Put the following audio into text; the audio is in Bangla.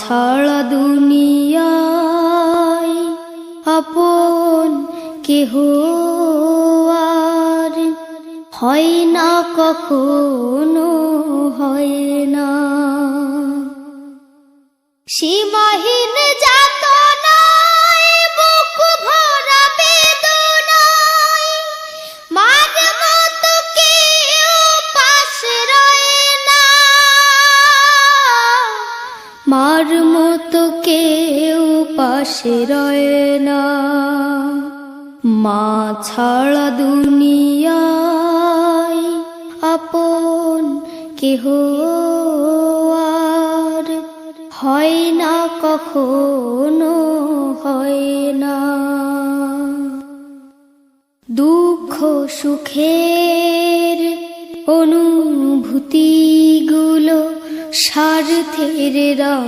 ছাড়া দুনিয়ায় আপন কেহ আর হয় না কখনো হয় না। সীমাহীন মার মতো কেউ পাশে রয় না। মা ছাড়া দুনিয়ায় আপন কেহ আর হয় না, কখনো হয় না। দুঃখ সুখের অনুভূতিগুলো স্বার্থের রং